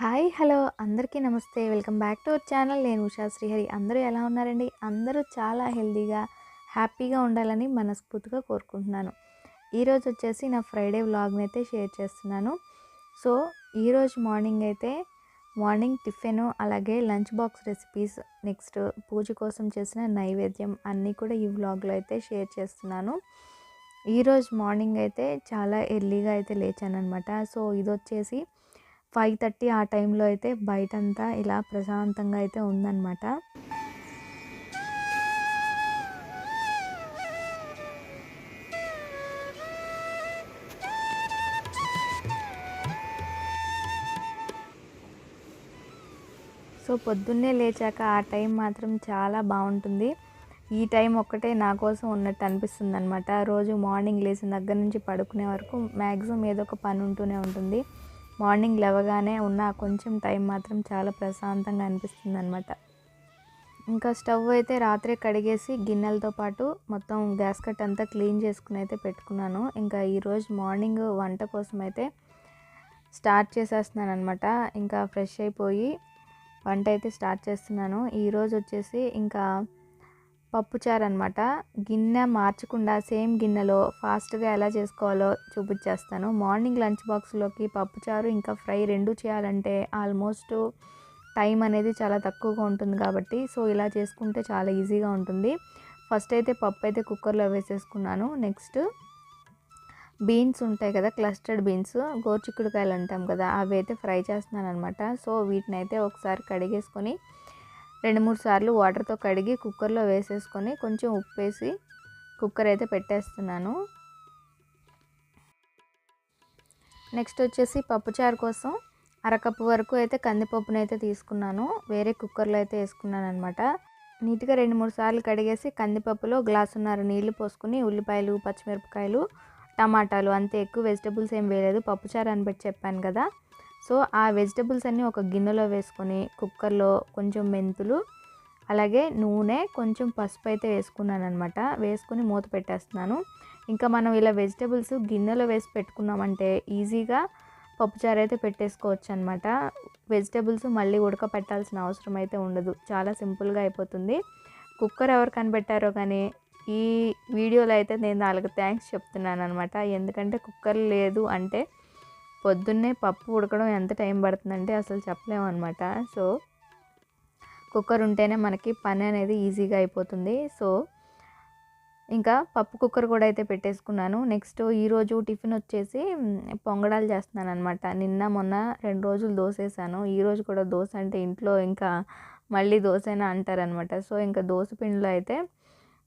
Hi hello. అందరికీ నమస్తే. Welcome back to our channel. నేను ఉషా శ్రీహరి. అందరూ ఎలా ఉన్నారండి? అందరూ చాలా హెల్తీగా హ్యాపీగా ఉండాలని మనస్ఫూర్తిగా కోరుకుంటున్నాను. ఈరోజు వచ్చేసి నా ఫ్రైడే వ్లాగ్ని అయితే షేర్ చేస్తున్నాను. సో ఈరోజు మార్నింగ్ అయితే మార్నింగ్ టిఫిన్ అలాగే లంచ్ బాక్స్ రెసిపీస్ నెక్స్ట్ పూజ కోసం చేసిన నైవేద్యం అన్నీ కూడా ఈ వ్లాగ్లో అయితే షేర్ చేస్తున్నాను. ఈరోజు మార్నింగ్ అయితే చాలా ఎర్లీగా అయితే లేచాను అనమాట సో ఇది వచ్చేసి ఫైవ్ థర్టీ ఆ టైంలో అయితే బయటంతా ఇలా ప్రశాంతంగా అయితే ఉందన్నమాట. సో పొద్దున్నే లేచాక ఆ టైం మాత్రం చాలా బాగుంటుంది. ఈ టైం ఒక్కటే నా కోసం ఉన్నట్టు అనిపిస్తుంది అనమాట రోజు మార్నింగ్ లేచిన దగ్గర నుంచి పడుకునే వరకు మ్యాక్సిమం ఏదో ఒక పని ఉంటూనే ఉంటుంది. మార్నింగ్ లేవగానే ఉన్న కొంచెం టైం మాత్రం చాలా ప్రశాంతంగా అనిపిస్తుంది అనమాట ఇంకా స్టవ్ అయితే రాత్రే కడిగేసి గిన్నెలతో పాటు మొత్తం గ్యాస్ కట్ అంతా క్లీన్ చేసుకుని అయితే పెట్టుకున్నాను. ఇంకా ఈరోజు మార్నింగ్ వంట కోసం అయితే స్టార్ట్ చేసేస్తున్నాను అనమాట ఇంకా ఫ్రెష్ అయిపోయి వంట అయితే స్టార్ట్ చేస్తున్నాను. ఈరోజు వచ్చేసి ఇంకా పప్పుచారు అనమాట గిన్నె మార్చకుండా సేమ్ గిన్నెలో ఫాస్ట్గా ఎలా చేసుకోవాలో చూపించేస్తాను. మార్నింగ్ లంచ్ బాక్స్లోకి పప్పుచారు ఇంకా ఫ్రై రెండు చేయాలంటే ఆల్మోస్ట్ టైం అనేది చాలా తక్కువగా ఉంటుంది కాబట్టి సో ఇలా చేసుకుంటే చాలా ఈజీగా ఉంటుంది. ఫస్ట్ అయితే పప్పు అయితే కుక్కర్లో వేసేసుకున్నాను. నెక్స్ట్ బీన్స్ ఉంటాయి కదా క్లస్టర్డ్ బీన్స్ గోరుచిక్కుడుకాయలు అంటాం కదా అవి అయితే ఫ్రై చేస్తున్నాను అనమాట సో వీటిని అయితే ఒకసారి కడిగేసుకొని రెండు మూడు సార్లు వాటర్తో కడిగి కుక్కర్లో వేసేసుకొని కొంచెం ఉప్పు వేసి కుక్కర్ అయితే పెట్టేస్తున్నాను. నెక్స్ట్ వచ్చేసి పప్పుచారు కోసం అరకప్పు వరకు అయితే కందిపప్పును అయితే తీసుకున్నాను. వేరే కుక్కర్లో అయితే వేసుకున్నాను అనమాట నీట్గా రెండు మూడు సార్లు కడిగేసి కందిపప్పులో గ్లాసున్నర నీళ్ళు పోసుకుని ఉల్లిపాయలు పచ్చిమిరపకాయలు టమాటాలు అంతే. ఎక్కువ వెజిటబుల్స్ ఏం వేయలేదు. పప్పుచారు అని పెట్టి చెప్పాను కదా. సో ఆ వెజిటబుల్స్ అన్నీ ఒక గిన్నెలో వేసుకొని కుక్కర్లో కొంచెం మెంతులు అలాగే నూనె కొంచెం పసుపు అయితే వేసుకున్నాను అనమాట వేసుకుని మూత పెట్టేస్తున్నాను. ఇంకా మనం ఇలా వెజిటబుల్స్ గిన్నెలో వేసి పెట్టుకున్నామంటే ఈజీగా పప్పుచారు అయితే పెట్టేసుకోవచ్చు అనమాట వెజిటబుల్స్ మళ్ళీ ఉడకపెట్టాల్సిన అవసరం అయితే ఉండదు. చాలా సింపుల్గా అయిపోతుంది. కుక్కర్ ఎవరు కనిపెట్టారో కానీ ఈ వీడియోలో అయితే నేను వాళ్ళకి థ్యాంక్స్ చెప్తున్నాను అనమాట ఎందుకంటే కుక్కర్ లేదు అంటే పొద్దున్నే పప్పు ఉడకడం ఎంత టైం పడుతుందంటే అసలు చెప్పలేము అనమాట సో కుక్కర్ ఉంటేనే మనకి పని అనేది ఈజీగా అయిపోతుంది. సో ఇంకా పప్పు కుక్కర్ కూడా అయితే పెట్టేసుకున్నాను. నెక్స్ట్ ఈరోజు టిఫిన్ వచ్చేసి పొంగడాలు చేస్తున్నాను అనమాట నిన్న మొన్న రెండు రోజులు దోశ వేసాను ఈరోజు కూడా దోశ అంటే ఇంట్లో ఇంకా మళ్ళీ దోశైనా అంటారనమాట సో ఇంకా దోశ పిండిలో అయితే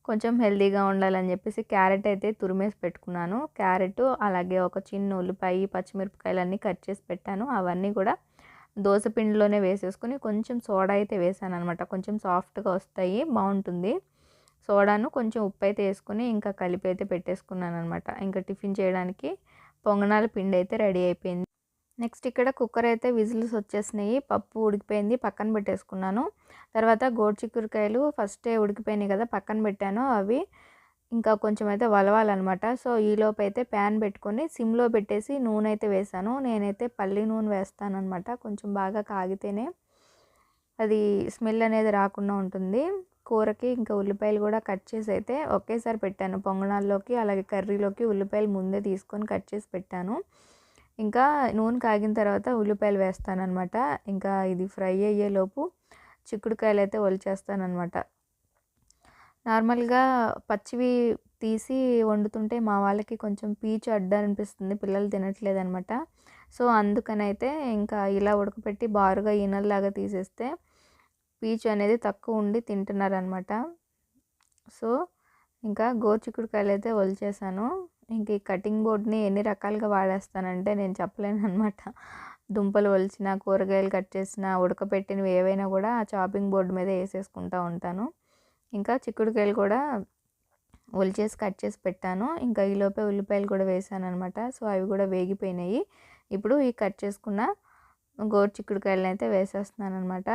కొంచెం హెల్దీగా ఉండాలని చెప్పేసి క్యారెట్ అయితే తురిమేసి పెట్టుకున్నాను. క్యారెట్ అలాగే ఒక చిన్న ఉల్లిపాయ పచ్చిమిరపకాయలు అన్నీ కట్ చేసి పెట్టాను. అవన్నీ కూడా దోశ పిండిలోనే వేసేసుకుని కొంచెం సోడా అయితే వేసాను అనమాట కొంచెం సాఫ్ట్గా వస్తాయి బాగుంటుంది. సోడాను కొంచెం ఉప్పు అయితే వేసుకుని ఇంకా కలిపి అయితే పెట్టేసుకున్నాను అనమాట ఇంకా టిఫిన్ చేయడానికి పొంగనాల పిండి అయితే రెడీ అయిపోయింది. నెక్స్ట్ ఇక్కడ కుక్కర్ అయితే విజిల్స్ వచ్చేసినాయి. పప్పు ఉడికిపోయింది పక్కన పెట్టేసుకున్నాను. తర్వాత గోడ్చిక్కురకాయలు ఫస్టే ఉడికిపోయినాయి కదా పక్కన పెట్టాను అవి. ఇంకా కొంచెం అయితే వలవాలన్నమాట. సో ఈలోపు అయితే ప్యాన్ పెట్టుకొని సిమ్లో పెట్టేసి నూనె అయితే వేసాను నేనైతే పల్లి నూనె వేస్తాను అనమాట కొంచెం బాగా కాగితేనే. అది స్మెల్ అనేది రాకుండా ఉంటుంది. కూరకి ఇంకా ఉల్లిపాయలు కూడా కట్ చేసి అయితే ఒకేసారి పెట్టాను. పొంగనాల్లోకి అలాగే కర్రీలోకి ఉల్లిపాయలు ముందే తీసుకొని కట్ చేసి పెట్టాను. ఇంకా నూనె కాగిన తర్వాత ఉల్లిపాయలు వేస్తాను అనమాట ఇంకా ఇది ఫ్రై అయ్యేలోపు చిక్కుడుకాయలు అయితే ఒలిచేస్తానమాట నార్మల్గా పచ్చివి తీసి వండుతుంటే మా వాళ్ళకి కొంచెం పీచు అడ్డ అనిపిస్తుంది పిల్లలు తినట్లేదు అనమాట సో అందుకని అయితే ఇంకా ఇలా ఉడకపెట్టి బారుగా ఈనల్లాగా తీసేస్తే పీచు అనేది తక్కువ ఉండి తింటున్నారనమాట సో ఇంకా గోరుచిక్కుడుకాయలు అయితే వలిచేసాను ఇంక ఈ కటింగ్ బోర్డ్ని ఎన్ని రకాలుగా వాడేస్తానంటే నేను చెప్పలేను అనమాట దుంపలు ఒలిచిన కూరగాయలు కట్ చేసిన ఉడకపెట్టినవి ఏవైనా కూడా ఆ చాపింగ్ బోర్డు మీద వేసేసుకుంటూ ఉంటాను. ఇంకా చిక్కుడుకాయలు కూడా ఒలిచేసి కట్ చేసి పెట్టాను. ఇంకా ఈలోపే ఉల్లిపాయలు కూడా వేసాను అనమాట సో అవి కూడా వేగిపోయినాయి. ఇప్పుడు ఈ కట్ చేసుకున్న గోరు చిక్కుడుకాయలను అయితే వేసేస్తున్నాను అనమాట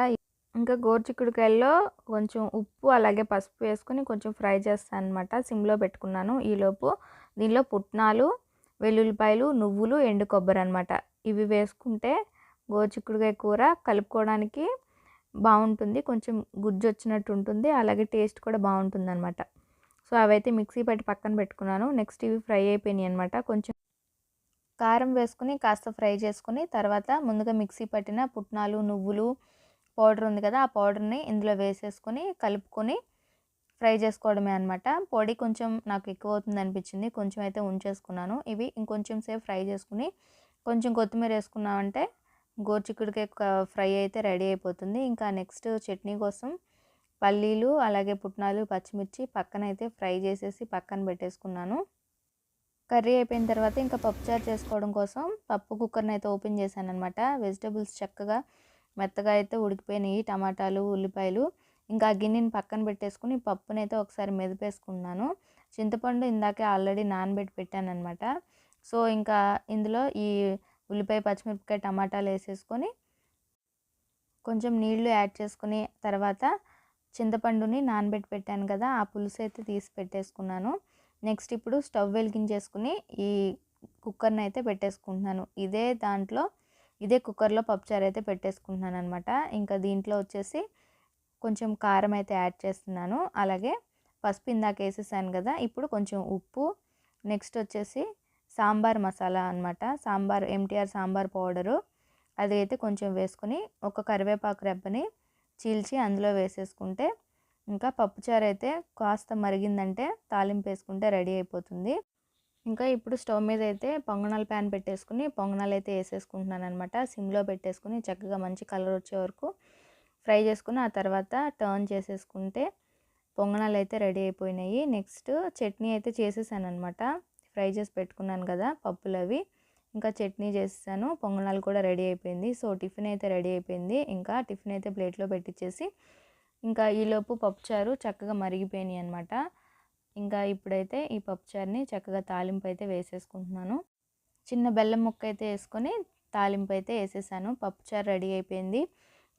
ఇంకా గోరుచిక్కుడుకాయల్లో కొంచెం ఉప్పు అలాగే పసుపు వేసుకొని కొంచెం ఫ్రై చేస్తాను అనమాట సిమ్లో పెట్టుకున్నాను. ఈలోపు దీనిలో పుట్నాలు వెల్లుల్లిపాయలు నువ్వులు ఎండు కొబ్బరి అనమాట ఇవి వేసుకుంటే గోచిక్కుడుకాయ కూర కలుపుకోవడానికి బాగుంటుంది. కొంచెం గుజ్జు వచ్చినట్టు ఉంటుంది. అలాగే టేస్ట్ కూడా బాగుంటుంది అనమాట సో అవైతే మిక్సీ పెట్టి పక్కన పెట్టుకున్నాను. నెక్స్ట్ ఇవి ఫ్రై అయిపోయినాయి అనమాట కొంచెం కారం వేసుకుని కాస్త ఫ్రై చేసుకుని తర్వాత ముందుగా మిక్సీ పట్టిన పుట్నాలు నువ్వులు పౌడర్ ఉంది కదా ఆ పౌడర్ని ఇందులో వేసేసుకొని కలుపుకొని ఫ్రై చేసుకోవడమే అనమాట పొడి కొంచెం నాకు ఎక్కువ అవుతుంది అనిపించింది. కొంచెం అయితే ఉంచేసుకున్నాను. ఇవి ఇంకొంచెం సేపు ఫ్రై చేసుకుని కొంచెం కొత్తిమీర వేసుకున్నామంటే గోరుచిక్కుడికాయ ఫ్రై అయితే రెడీ అయిపోతుంది. ఇంకా నెక్స్ట్ చట్నీ కోసం పల్లీలు అలాగే పుట్నాలు పచ్చిమిర్చి పక్కన అయితే ఫ్రై చేసేసి పక్కన పెట్టేసుకున్నాను. కర్రీ అయిపోయిన తర్వాత ఇంకా పప్పుచారు చేసుకోవడం కోసం పప్పు కుక్కర్ని అయితే ఓపెన్ చేశాను అనమాట వెజిటబుల్స్ చక్కగా మెత్తగా అయితే ఉడికిపోయినాయి. టమాటాలు ఉల్లిపాయలు ఇంకా గిన్నెని పక్కన పెట్టేసుకుని పప్పుని అయితే ఒకసారి మెదిపేసుకున్నాను. చింతపండు ఇందాకే ఆల్రెడీ నానబెట్టి పెట్టాను అనమాట సో ఇంకా ఇందులో ఈ ఉల్లిపాయ పచ్చిమిరపకాయ టమాటాలు వేసేసుకొని కొంచెం నీళ్ళు యాడ్ చేసుకుని తర్వాత చింతపండుని నానబెట్టి పెట్టాను కదా ఆ పులుసు అయితే తీసి పెట్టేసుకున్నాను. నెక్స్ట్ ఇప్పుడు స్టవ్ వెలిగించేసుకుని ఈ కుక్కర్ని అయితే పెట్టేసుకుంటున్నాను. ఇదే దాంట్లో ఇదే కుక్కర్లో పప్పుచారు అయితే పెట్టేసుకుంటున్నాను అనమాట ఇంకా దీంట్లో వచ్చేసి కొంచెం కారం అయితే యాడ్ చేస్తున్నాను. అలాగే పసుపు ఇందాక వేసేసాను కదా ఇప్పుడు కొంచెం ఉప్పు. నెక్స్ట్ వచ్చేసి సాంబార్ మసాలా అనమాట సాంబార్ ఎంటీఆర్ సాంబార్ పౌడరు. అది అయితే కొంచెం వేసుకొని ఒక కరివేపాకు రెబ్బని చీల్చి అందులో వేసేసుకుంటే ఇంకా పప్పుచారు అయితే కాస్త మరిగిందంటే తాలింపు వేసుకుంటే రెడీ అయిపోతుంది. ఇంకా ఇప్పుడు స్టవ్ మీద అయితే పొంగనాల ప్యాన్ పెట్టేసుకుని పొంగనాలు అయితే వేసేసుకుంటున్నాను అనమాట సిమ్లో పెట్టేసుకుని చక్కగా మంచి కలర్ వచ్చే వరకు ఫ్రై చేసుకుని ఆ తర్వాత టర్న్ చేసేసుకుంటే పొంగనాలు అయితే రెడీ అయిపోయినాయి. నెక్స్ట్ చట్నీ అయితే చేసేసాను అనమాట ఫ్రై చేసి పెట్టుకున్నాను కదా పప్పులు అవి. ఇంకా చట్నీ చేసేసాను. పొంగనాలు కూడా రెడీ అయిపోయింది. సో టిఫిన్ అయితే రెడీ అయిపోయింది. ఇంకా టిఫిన్ అయితే ప్లేట్లో పెట్టించేసి ఇంకా ఈలోపు పప్పుచారు చక్కగా మరిగిపోయినాయి అనమాట ఇంకా ఇప్పుడైతే ఈ పప్పుచారుని చక్కగా తాలింపు అయితే వేసేసుకుంటున్నాను. చిన్న బెల్లం ముక్క అయితే వేసుకొని తాలింపు అయితే వేసేసాను. పప్పుచారు రెడీ అయిపోయింది.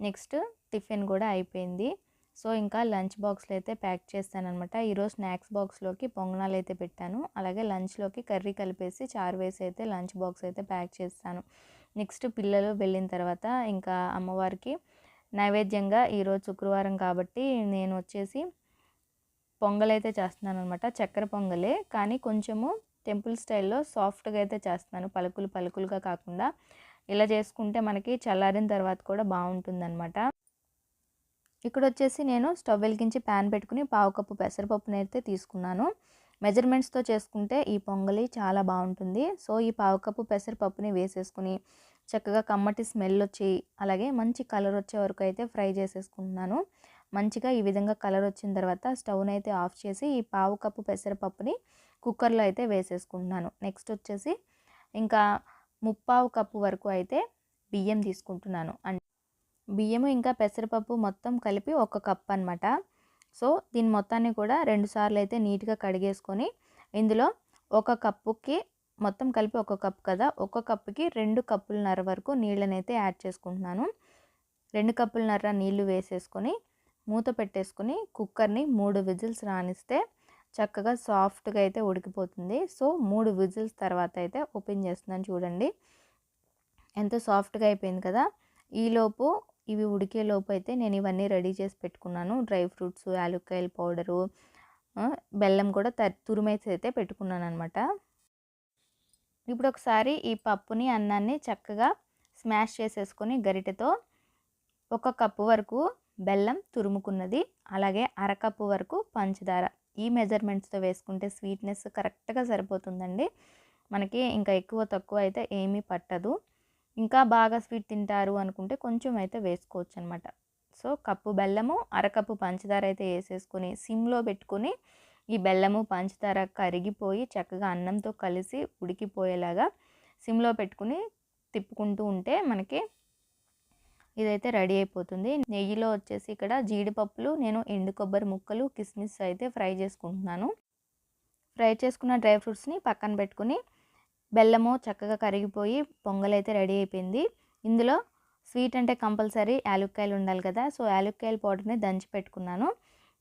నెక్స్ట్ టిఫిన్ కూడా అయిపోయింది. సో ఇంకా లంచ్ బాక్స్లో అయితే ప్యాక్ చేస్తానమాట ఈరోజు స్నాక్స్ బాక్స్లోకి పొంగనాలు అయితే పెట్టాను. అలాగే లంచ్లోకి కర్రీ కలిపేసి చారు వేసి అయితే లంచ్ బాక్స్ అయితే ప్యాక్ చేస్తాను. నెక్స్ట్ పిల్లలు వెళ్ళిన తర్వాత ఇంకా అమ్మవారికి నైవేద్యంగా ఈరోజు శుక్రవారం కాబట్టి నేను వచ్చేసి పొంగల్ అయితే చేస్తున్నాను అనమాట చక్కెర పొంగలే. కానీ కొంచెము టెంపుల్ స్టైల్లో సాఫ్ట్గా అయితే చేస్తున్నాను. పలుకులు పలుకులుగా కాకుండా ఇలా చేసుకుంటే మనకి చల్లారిన తర్వాత కూడా బాగుంటుందన్నమాట. ఇక్కడ వచ్చేసి నేను స్టవ్ వెలిగించి ప్యాన్ పెట్టుకుని పావు కప్పు పెసరపప్పుని అయితే తీసుకున్నాను. మెజర్మెంట్స్తో చేసుకుంటే ఈ పొంగలి చాలా బాగుంటుంది. సో ఈ పావు కప్పు పెసరపప్పుని వేసేసుకుని చక్కగా కమ్మటి స్మెల్ వచ్చి అలాగే మంచి కలర్ వచ్చే వరకు అయితే ఫ్రై చేసేసుకుంటున్నాను. మంచిగా ఈ విధంగా కలర్ వచ్చిన తర్వాత స్టవ్ని అయితే ఆఫ్ చేసి ఈ పావు కప్పు పెసరపప్పుని కుక్కర్లో అయితే వేసేసుకుంటున్నాను. నెక్స్ట్ వచ్చేసి ఇంకా ముప్పావు కప్పు వరకు అయితే బియ్యం తీసుకుంటున్నాను. అంటే బియ్యము ఇంకా పెసరపప్పు మొత్తం కలిపి ఒక కప్ అనమాట సో దీని మొత్తాన్ని కూడా రెండు సార్లు అయితే నీట్గా కడిగేసుకొని ఇందులో ఒక కప్పుకి మొత్తం కలిపి ఒక కప్ కదా ఒక కప్పుకి రెండు కప్పులన్నర వరకు నీళ్ళనైతే యాడ్ చేసుకుంటున్నాను. రెండు కప్పులన్నర నీళ్ళు వేసేసుకొని మూత పెట్టేసుకొని కుక్కర్ని మూడు విజిల్స్ రానిస్తే చక్కగా సాఫ్ట్గా అయితే ఉడికిపోతుంది. సో మూడు విజిల్స్ తర్వాత అయితే ఓపెన్ చేస్తున్నాను చూడండి. ఎంత సాఫ్ట్గా అయిపోయింది కదా! ఈలోపు ఇవి ఉడికేలోపు అయితే నేను ఇవన్నీ రెడీ చేసి పెట్టుకున్నాను. డ్రై ఫ్రూట్స్ యాలుక్కాయల పౌడరు బెల్లం కూడా త తురిమేసి అయితే పెట్టుకున్నాను అనమాట ఇప్పుడు ఒకసారి ఈ పప్పుని అన్నాన్ని చక్కగా స్మాష్ చేసేసుకొని గరిటెతో ఒక కప్పు వరకు బెల్లం తురుముకున్నది అలాగే అరకప్పు వరకు పంచదార. ఈ మెజర్మెంట్స్తో వేసుకుంటే స్వీట్నెస్ కరెక్ట్గా సరిపోతుందండి. మనకి ఇంకా ఎక్కువ తక్కువ అయితే ఏమీ పట్టదు. ఇంకా బాగా స్వీట్ తింటారు అనుకుంటే కొంచెం అయితే వేసుకోవచ్చు అనమాట సో కప్పు బెల్లము అరకప్పు పంచదార అయితే వేసేసుకొని సిమ్లో పెట్టుకొని ఈ బెల్లము పంచదార కరిగిపోయి చక్కగా అన్నంతో కలిసి ఉడికిపోయేలాగా సిమ్లో పెట్టుకుని తిప్పుకుంటూ ఉంటే మనకి ఇదైతే రెడీ అయిపోతుంది. నెయ్యిలో వచ్చేసి ఇక్కడ జీడిపప్పులు నేను ఎండు కొబ్బరి ముక్కలు కిస్మిస్ అయితే ఫ్రై చేసుకుంటున్నాను. ఫ్రై చేసుకున్న డ్రై ఫ్రూట్స్ని పక్కన పెట్టుకుని బెల్లము చక్కగా కరిగిపోయి పొంగలైతే రెడీ అయిపోయింది. ఇందులో స్వీట్ అంటే కంపల్సరీ యాలుక్కాయలు ఉండాలి కదా సో యాలుక్కాయల పౌడర్ని దంచి పెట్టుకున్నాను.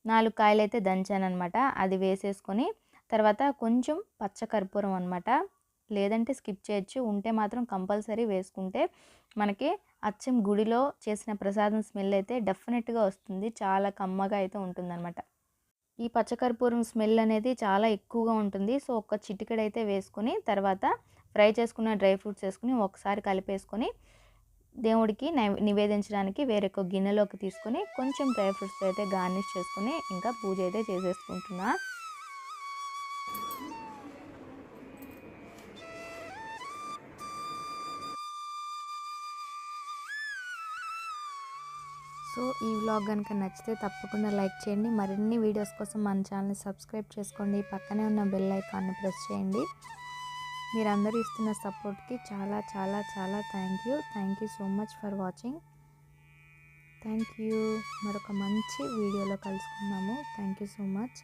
నాలుగు కాయలు అయితే దంచాను అనమాట అది వేసేసుకొని తర్వాత కొంచెం పచ్చకర్పూరం అనమాట లేదంటే స్కిప్ చేయొచ్చు ఉంటే మాత్రం కంపల్సరీ వేసుకుంటే మనకి అచ్చం గుడిలో చేసిన ప్రసాదం స్మెల్ అయితే డెఫినెట్గా వస్తుంది. చాలా కమ్మగా అయితే ఉంటుందన్నమాట. ఈ పచ్చకర్పూరం స్మెల్ అనేది చాలా ఎక్కువగా ఉంటుంది. సో ఒక చిటికెడైతే వేసుకొని తర్వాత ఫ్రై చేసుకున్న డ్రై ఫ్రూట్స్ వేసుకుని ఒకసారి కలిపేసుకొని దేవుడికి నివేదించడానికి వేరొక గిన్నెలోకి తీసుకొని కొంచెం డ్రై ఫ్రూట్స్ అయితే గార్నిష్ చేసుకొని ఇంకా పూజ అయితే చేసేసుకుంటున్నా. ఈ వ్లాగ్ కనుక నచ్చితే తప్పకుండా లైక్ చేయండి. మరిన్ని వీడియోస్ కోసం మన ఛానల్ని సబ్స్క్రైబ్ చేసుకోండి. పక్కనే ఉన్న బెల్ ఐకాన్ని ప్రెస్ చేయండి. మీరందరూ ఇస్తున్న సపోర్ట్కి చాలా చాలా చాలా thank you thank you so much for watching thank you మరొక మంచి వీడియోలో కలుసుకుందాము. Thank you so much